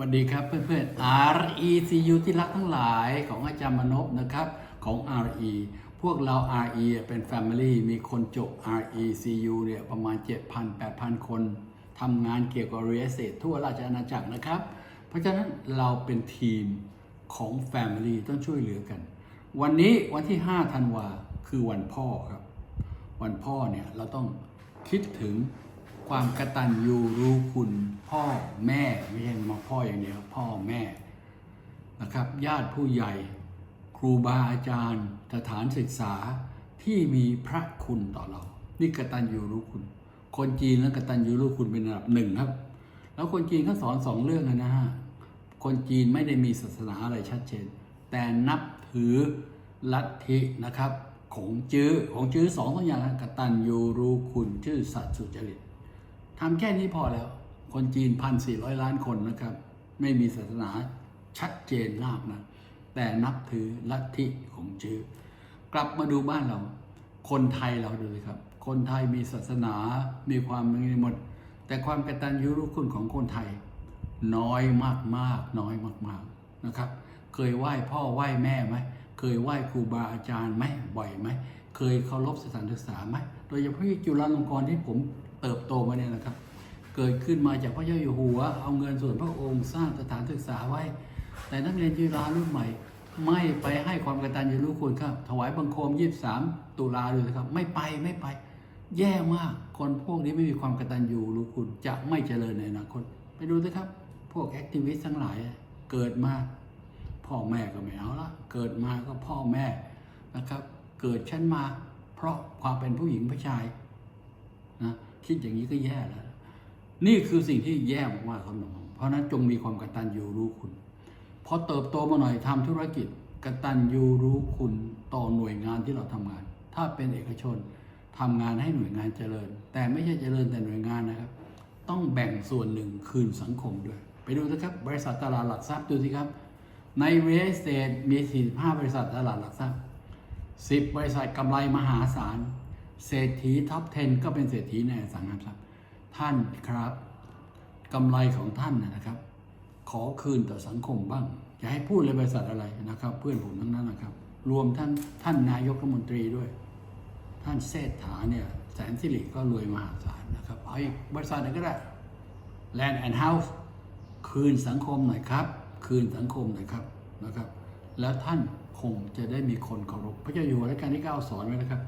วันดีครับเพื่อนๆ RECU ที่รักทั้งหลายของอาจารย์มนพนะครับของ RE พวกเรา RE เป็น Family มีคนจบ RECU เนี่ยประมาณ 7,000-8,000 คนทำงานเกี่ยวกับ Real Estate ทั่วราชอาณาจักรนะครับ เพราะฉะนั้นเราเป็นทีมของ Family ต้องช่วยเหลือกัน วันนี้วันที่ 5 ธันวาคือวันพ่อครับ วันพ่อเนี่ยเราต้องคิดถึง ความกระตัญญูรู้คุณพ่อแม่ไม่ใช่มาพ่ออย่างเดียวพ่อแม่นะครับ ญาติผู้ใหญ่ ครูบาอาจารย์ สถานศึกษาที่มีพระคุณต่อเรา นี่กระตัญญูรู้คุณ คนจีนแล้วกระตัญญูรู้คุณเป็นอันดับหนึ่งครับ แล้วคนจีนเขาสอนสองเรื่องนะฮะคนจีนไม่ได้มีศาสนาอะไรชัดเจน แต่นับถือลัทธินะครับของจื้อของจื้อสองตัวอย่างนะกตัญญูรู้คุณชื่อสัตว์สุจริต ทำแค่นี้พอแล้ว คนจีนพันสี่ร้อยล้านคนนะครับ ไม่มีศาสนาชัดเจนมากนะ แต่นับถือลัทธิของจื้อกลับมาดูบ้านเรา คนไทยเราดูสิครับ คนไทยมีศาสนามีความมีหมด แต่ความกตัญญูรู้คุณของคนไทย น้อยมากมากน้อยมากๆนะครับ เคยไหว้พ่อไหว้แม่ไหมเคยไหว้ครูบาอาจารย์ไหมบ่อยไหมเคยเคารพสถานศึกษาไหมโดยเฉพาะที่จุฬาลงกรณ์ที่ผม เติบโตมาเนี่ยนะครับ เกิดขึ้นมาจากพระเจ้าอยู่หัว เอาเงินส่วนพระองค์สร้างสถานศึกษาไว้ แต่นักเรียนจุฬารุ่นใหม่ ไม่ไปให้ความกตัญญูรู้คุณครับ ถวายบังคม23ตุลาเลยนะครับ ไม่ไปไม่ไป แย่มากคนพวกนี้ไม่มีความกตัญญูรู้คุณจะไม่เจริญในอนาคตไปดูสิครับ พวกแอคทิวิสต์ทั้งหลายเกิดมาพ่อแม่ก็ไม่เอาละเกิดมาก็พ่อแม่นะครับ เกิดชั้นมาเพราะความเป็นผู้หญิงผู้ชายนะ คิดอย่างนี้ก็แย่แล้ว นี่คือสิ่งที่แย่มากๆครับน้องเพราะนั้นจงมีความกตัญญูรู้คุณพอเติบโตมาหน่อยทำธุรกิจกตัญญูรู้คุณต่อหน่วยงานที่เราทำงาน ถ้าเป็นเอกชนทำงานให้หน่วยงานเจริญ แต่ไม่ใช่เจริญแต่หน่วยงานนะครับ ต้องแบ่งส่วนหนึ่งคืนสังคมด้วย ไปดูนะครับ บริษัทตลาดหลักทรัพย์ดูสิครับ ใน real estate มี45บริษัทตลาดหลักทรัพย์10 บริษัทกำไรมหาศาล เศรษฐีท็อป 10 ก็เป็นเศรษฐีในสังหาริมทรัพย์ท่านครับกำไรของท่านนะครับ ขอคืนต่อสังคมบ้างจะให้พูดเลยบริษัทอะไรนะครับ เพื่อนผมทั้งนั้นนะครับ รวมท่านท่านนายกรัฐมนตรีด้วย ท่านเศรษฐาเนี่ยแสนสิริก็รวยมหาศาลนะครับเอาอีกบริษัทไหนก็ได้ Land and House คืนสังคมหน่อยครับ คืนสังคมหน่อยครับนะครับ แล้วท่านคงจะได้มีคนเคารพพระเจ้าอยู่หัวรัชกาลที่เก้าสอนไว้นะครับ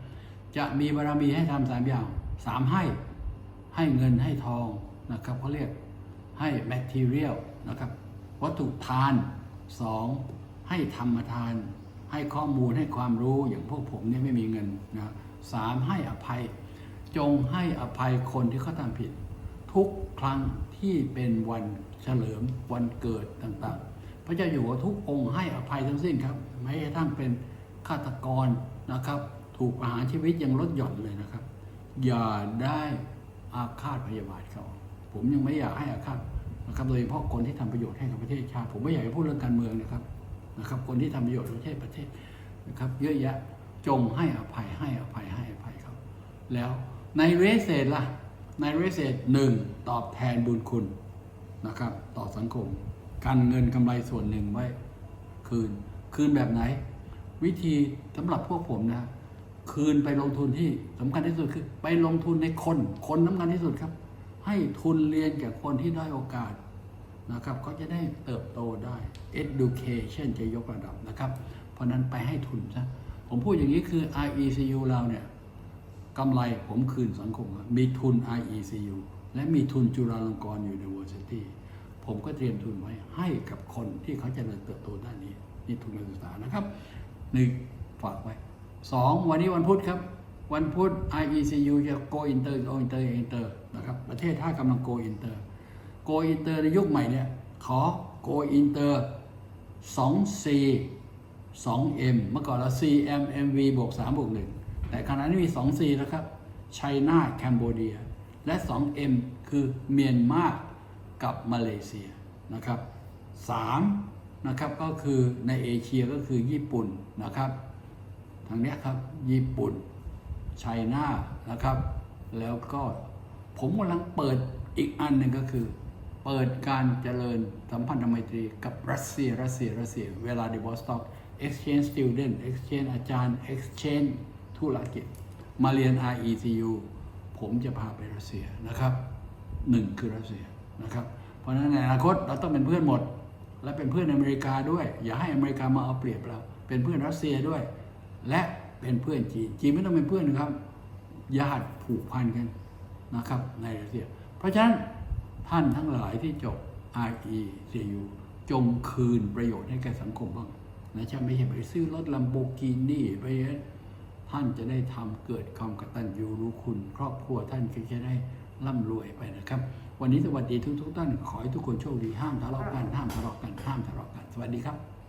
จะมีบารมีให้ทำสามอย่างสามให้ให้เงินให้ทองนะครับเขาเรียกให้ material นะครับวัตถุทานสองให้ธรรมทาน ให้ข้อมูลให้ความรู้อย่างพวกผมเนี่ยไม่มีเงินนะสามให้อภัย จงให้อภัยคนที่เขาทำผิด ทุกครั้งที่เป็นวันเฉลิมวันเกิดต่างๆ พระเจ้าอยู่หัวทุกองค์ให้อภัยทั้งสิ้นครับแม้กระทั่งเป็นฆาตกรนะครับ ถูกประหารชีวิตยังลดหย่อนเลยนะครับ อย่าได้อาฆาตพยาบาทเขา ผมยังไม่อยากให้อาฆาตนะครับโดยเฉพาะคนที่ทำประโยชน์ให้กับประเทศชาติ ผมไม่อยากจะพูดเรื่องการเมืองนะครับนะครับ คนที่ทำประโยชน์ประเทศประเทศนะครับ เยอะแยะจงให้อภัยให้อภัยให้อภัยเขาแล้วในเรสเซตล่ะในเรสเซตหนึ่งตอบแทนบุญคุณนะครับ ต่อสังคม การเงินกำไรส่วนหนึ่งไว้คืน คืนแบบไหน วิธีสำหรับพวกผมนะ คืนไปลงทุนที่สำคัญที่สุดคือ ไปลงทุนในคน คนสำคัญที่สุดครับ ให้ทุนเรียนแก่คนที่ได้โอกาสนะครับเขาจะได้เติบโตได้ education จะยกระดับนะครับ เพราะนั้นไปให้ทุนซะผมพูดอย่างนี้คือ RECU เราเนี่ยกำไรผมคืนสังคม มีทุน RECU และมีทุนจุฬาลงกรณ์ University ผมก็เตรียมทุนไว้ให้กับคนที่เขาจะเติบโตด้านนี้ นี่ทุนการศึกษานะครับหนึ่งฝากไว้ สองวันนี้วันพุธครับ วันพุธ IECU จะ go inter go inter inter นะครับ ประเทศท่ากำลัง go inter go inter ในยุคใหม่เนี่ย ขอ go inter 2 C 2 M เมื่อก่อนเรา CM MV บวก3บวก1แต่ขณะนี้มี 2 C แล้วครับ China Cambodia และ 2 M คือเมียนมากับมาเลเซียนะครับ3นะครับก็คือในเอเชียก็คือญี่ปุ่นนะครับ ทางเนี้ยครับ ญี่ปุ่นไชน่านะครับ แล้วก็ผมกำลังเปิดอีกอันหนึ่งก็คือ เปิดการเจริญสัมพันธไมตรีกับรัสเซีย รัสเซีย รัสเซีย เวลาดิวอสต็อก exchange student exchange อาจารย์ exchange ธุรกิจ มาเรียน RECU ผมจะพาไปรัสเซียนะครับหนึ่งคือรัสเซียนะครับ เพราะฉะนั้นในอนาคตเราต้องเป็นเพื่อนหมด และเป็นเพื่อนอเมริกาด้วย อย่าให้อเมริกามาเอาเปรียบเรา เป็นเพื่อนรัสเซียด้วย และเป็นเพื่อนจีนจีนไม่ต้องเป็นเพื่อนนะครับญาติผูกพันกันนะครับ ในรัสเซีย เพราะฉะนั้นท่านทั้งหลายที่จบ RECU จงคืนประโยชน์ให้แก่สังคมบ้างนะใช่ไม่ใช่ไปซื้อรถลัมโบกินี่ไปท่านจะได้ทำเกิดความกตัญญูรู้คุณ ครอบครัวท่านก็จะได้ร่ำรวยไปนะครับ วันนี้สวัสดีทุกทุกท่านขอให้ทุกคนโชคดีห้ามทะเลาะกันห้ามทะเลาะกันห้ามทะเลาะกัน สวัสดีครับ